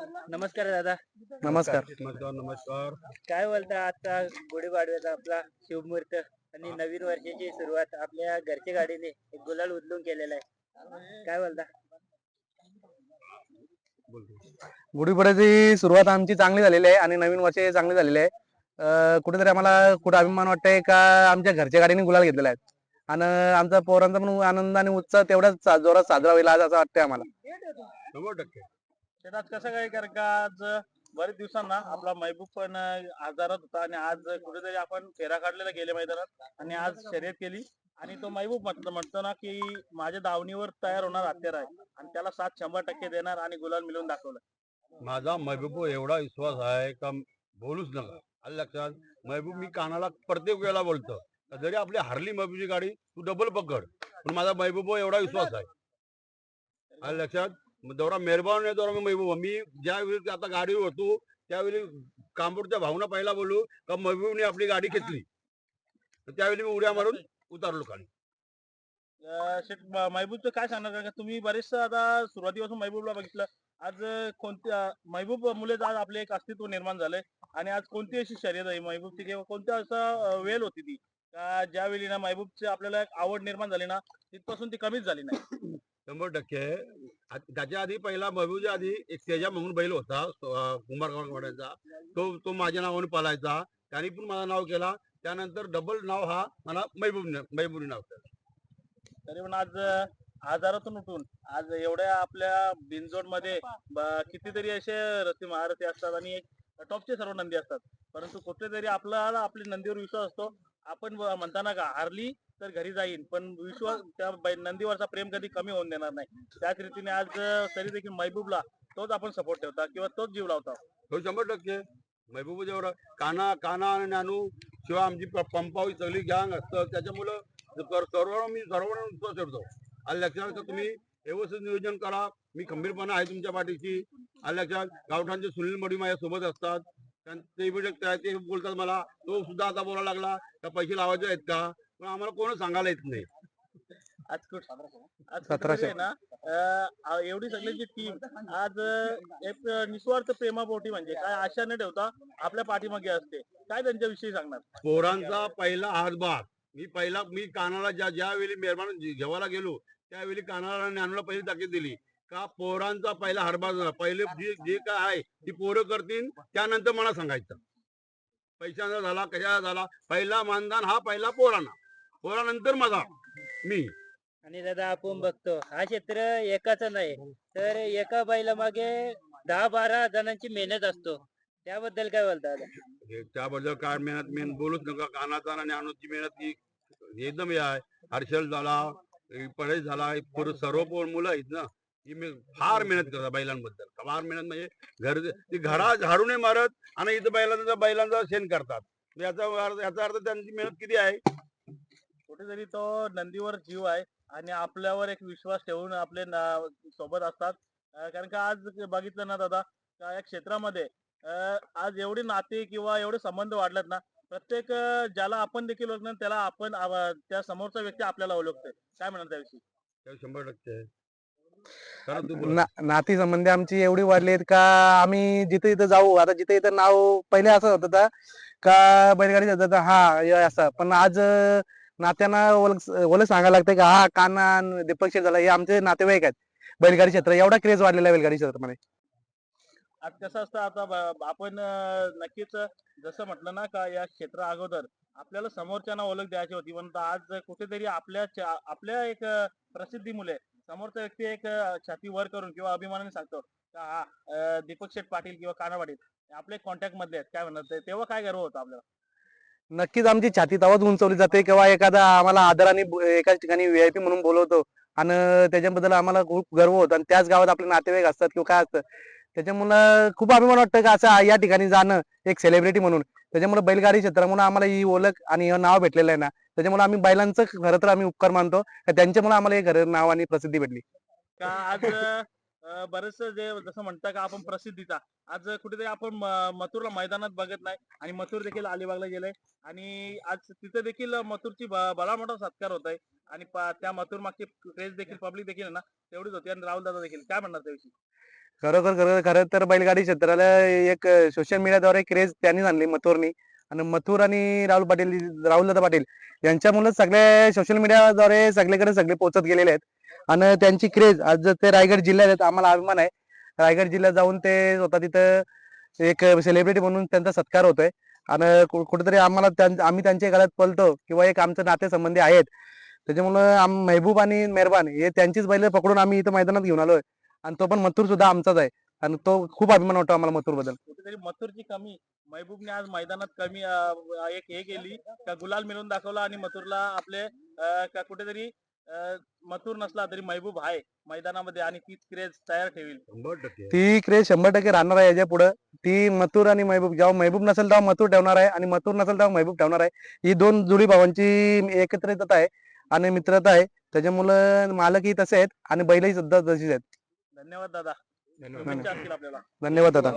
नमस्कार दादा. नमस्कार. नमस्कार नमस्कार. काय बोलता आता गुढीपाडव्याचा आपला शुभमुहूर्त आणि नवीन वर्षाची सुरुवात आपल्या घरच्या गाडीने एक गुलाल उचलून केलेला आहे. काय बोलता? गुढीपाडव्याची सुरुवात आमची चांगली झालेली आहे आणि नवीन वर्ष चांगली झालेली आहे. अं, कुठेतरी आम्हाला कुठे अभिमान वाटतंय का आमच्या घरच्या गाडीने गुलाल घेतलेला आहे. आणि आमचा पोरांचा पण आनंद आणि उत्साह तेवढाच सा- जोरात साजरा होईल आज असं वाटतंय आम्हाला. शंभर टक्के. शेतात कसं काय कारण का आज बरेच दिवसांना आपला महबूब पण आजारात होता आणि आज कुठेतरी आपण फेरा काढलेला गेले मैदानात आणि आज शर्यत केली. आणि तो महबूब म्हटलं म्हणतो ना की माझ्या दावणीवर तयार होणार हत्यार आहे आणि त्याला सात शंभर टक्के देणार आणि गुलाल मिळवून दाखवलं. माझा महबूब एवढा विश्वास आहे का बोलूच नका. आलं लक्षात? महबूब मी कानाला प्रत्येक वेळेला बोलतो जरी आपली हरली महबूबची गाडी तू डबल पकड. पण माझा महबूब एवढा विश्वास आहे. आलं लक्षात? तेवढा मेहरबान आहे तेवढा मी महबूब मी ज्या वेळी आता गाडीवर होतो त्यावेळी कांबोडच्या भावना पहिला बोलू का महबूबने आपली गाडी घेतली. त्यावेळी मी उड्या मारून उतारलो खाली. अं, शेठ म- महबूबचं काय सांगणार कारण का तुम्ही बरेचसं आता सुरुवातीपासून महबूबला बघितलं. आज कोणत्या महबूब मुलेच आज आपले एक अस्तित्व निर्माण झालंय आणि आज कोणती अशी शर्यत आहे? महबूबची किंवा कोणत्या असं वेळ होती ती? का ज्यावेळी ना महबूबची आपल्याला एक आवड निर्माण झाली ना तिथपासून ती कमीच झाली नाही? शंभर टक्के. त्याच्या आधी पहिला महबूबच्या आधी एक तेजा म्हणून बैल होता कुंभार गावकवाड्याचा तो तो माझ्या नावाने पालायचा. त्याने पण माझं नाव केला. त्यानंतर डबल नाव हा मला महबूब महबूबी नाव केलं. तरी पण आज आजारातून उठून आज एवढ्या आपल्या बिनजोडमध्ये कितीतरी असे रथी महारथी असतात आणि एक टॉपचे सर्व नंदी असतात. परंतु कुठेतरी आपला आपल्या नंदीवर विश्वास असतो. आपण म्हणताना का हारली तर घरी जाईन पण विश्वास त्या नंदीवरचा प्रेम कधी कमी होऊन देणार नाही. त्याच रीतीने आज तरी देखील महबूबला तोच आपण सपोर्ट ठेवता किंवा तोच जीव लावता. हो शंभर टक्के. महबूब जेवढं काना काना आणि नानू शिवाय आमची प- पंपावी सगळी गँग असतं. त्याच्यामुळं सर्व मी सर्वांना विश्वास ठेवतो. आलं लक्षात तुम्ही व्यवस्थित नियोजन करा. मी खंबीरपणा आहे तुमच्या पाठीशी. आलं लक्षात गावठाणचे सुनील मडी माझ्या सोबत असतात. त्यां- ते बोलतात मला तो सुद्धा आता बोलायला लागला का पैसे लावायचे आहेत का? पण आम्हाला कोण सांगायला येत नाही. आज सतराशे. ना अं, एवढी सगळ्यांची टीम आज अं, एक निस्वार्थ प्रेमापोटी म्हणजे काय आशा न ठेवता आपल्या पाठीमागे असते. काय त्यांच्याविषयी सांगणार? पोरांचा पहिला हातभार. मी पहिला मी कानाला ज्या ज्यावेळी मेहरबान जेवायला गेलो त्यावेळी कानाला आणि नानूला पहिली ताकीद दिली. का पोरांचा पहिला झाला. पहिले जे जे काय आहे ती पोरं करतील त्यानंतर मला सांगायचं. पैशाचा झाला कशाचा झाला? पहिला मानधन हा पहिला पोरांना. पोरानंतर माझा. मी. आणि दादा आपण बघतो हा क्षेत्र एकाचा नाही. तर एका बैला मागे दहा बारा जणांची मेहनत असतो. त्याबद्दल काय बोलता दादा? हे त्याबद्दल काय मेहनत? मेहनत बोलूच नका. कानाचा आणि अनुची मेहनत ही एकदम हे आहे. हर्षल झाला परेश झाला हे पोरं सर्व पोर मुलं आहेत ना. ही मी फार मेहनत करतात बैलांबद्दल. फार मेहनत म्हणजे घर ती घरा झाडून मारत आणि इथं बैलांचा बैलांचा शेण करतात. याचा अर्थ याचा अर्थ त्यांची मेहनत किती आहे? कुठेतरी तो नंदीवर जीव आहे आणि आपल्यावर एक विश्वास ठेवून आपले सोबत असतात. कारण का आज बघितलं ना दादा का या क्षेत्रामध्ये आज एवढे नाते किंवा एवढे संबंध वाढलेत ना प्रत्येक ज्याला आपण देखील ओळखणार त्याला आपण त्या समोरचा व्यक्ती आपल्याला ओळखतोय. काय म्हणणार त्याविषयी? शंभर टक्के. ना- नाती संबंधी आमची एवढी वाढली आहेत का आम्ही जिथे इथं जाऊ आता जिथे इथं नाव पहिले असं होतं का बैलगाडी जातात हा असं. पण आज नात्यांना ओळख ओळख सांगायला लागते का हा काना दीपक शेठ झाला हे आमचे नातेवाईक आहेत बैलगाडी क्षेत्र. एवढा क्रेज वाढलेला आहे बैलगाडी क्षेत्रामध्ये. आज कसं असतं आता आपण नक्कीच जसं म्हटलं ना का या क्षेत्रा अगोदर आपल्याला समोरच्यांना ओळख द्यायची होती पण आज कुठेतरी आपल्या आपल्या एक अं, प्रसिद्धीमुळे समोरचा व्यक्ती एक छाती वर करून किंवा अभिमानाने सांगतो का हा अं, दीपक शेठ पाटील किंवा काना पाटील हे आपले कॉन्टॅक्ट मधले आहेत. काय म्हणतात ते- तेव्हा काय गर्व होता आपल्याला? नक्कीच आमची छाती तवाच उंचवली जाते. किंवा एखादा आम्हाला आदराने ब- एकाच ठिकाणी व्हीआयपी म्हणून बोलवतो आणि त्याच्याबद्दल आम्हाला खूप गर्व होतो. आणि त्याच गावात आपले नातेवाईक असतात किंवा काय असतं त्याच्यामुळं खूप अभिमान वाटतं का असं या ठिकाणी जाणं एक सेलिब्रिटी म्हणून. त्याच्यामुळे बैलगाडी क्षेत्रामुळे आम्हाला ही ओळख आणि हे नाव भेटलेलं आहे ना. त्याच्यामुळे आम्ही बैलांचं खरं तर आम्ही उपकार मानतो. त्यांच्यामुळे आम्हाला हे खरं नाव आणि प्रसिद्धी भेटली. का आज अं, बरेचस जे जसं म्हणता का आपण प्रसिद्धीचा. आज कुठेतरी आपण मथुरला मैदानात बघत नाही आणि मथुर देखील अलिबागला गेलंय. आणि आज तिथे देखील मथुरची बडा मोठा सत्कार होत आहे आणि त्या मथुर मागची क्रेज देखील पब्लिक देखील आहे ना तेवढीच होती. आणि राहुल दादा देखील. काय म्हणणार त्याविषयी? खरोखर खरं खरं तर बैलगाडी क्षेत्राला एक सोशल मीडियाद्वारे क्रेज त्यांनीच आणली मथुरनी. आणि मथुर आणि राहुल पाटील राहुल दादा पाटील यांच्यामुळे सगळे सोशल मीडियाद्वारे सगळीकडे सगळे पोहोचत गेलेले आहेत. आणि त्यांची क्रेज आज ते रायगड जिल्ह्यात आहेत आम्हाला अभिमान आहे. रायगड जिल्ह्यात जाऊन ते स्वतः तिथं एक सेलिब्रिटी म्हणून त्यांचा सत्कार होतोय. आणि कुठेतरी आम्हाला आम्ही त्यांच्या घरात पलतो किंवा एक आमचं नातेसंबंधी आहेत. त्याच्यामुळं आम मेहबूब आणि मेहरबान हे त्यांचीच बैल पकडून आम्ही इथं मैदानात घेऊन आलोय. आणि तो पण मथुर सुद्धा आमचाच आहे. आणि तो खूप अभिमान वाटतो आम्हाला मथुरबद्दल कुठेतरी मथुरची कमी महबूबने आज मैदानात कमी अं, एक हे केली का गुलाल मिळवून दाखवला आणि मथुरला आपले अं, का कुठेतरी अं, मथुर नसला तरी महबूब आहे मैदानामध्ये आणि तीच क्रेज तयार ठेवील. शंभर टक्के. ती क्रेज शंभर टक्के राहणार आहे याच्यापुढे. ती मथुर आणि महबूब जेव्हा महबूब नसेल तेव्हा मथुर ठेवणार आहे आणि मथुर नसेल तेव्हा महबूब ठेवणार आहे. ही दोन जुळी भावांची एकत्रितता आहे आणि मित्रता आहे. त्याच्यामुळं मालकही तसे आहेत आणि बैलही सुद्धा तशीच आहेत. धन्यवाद दादा. धन्यवाद. दादा.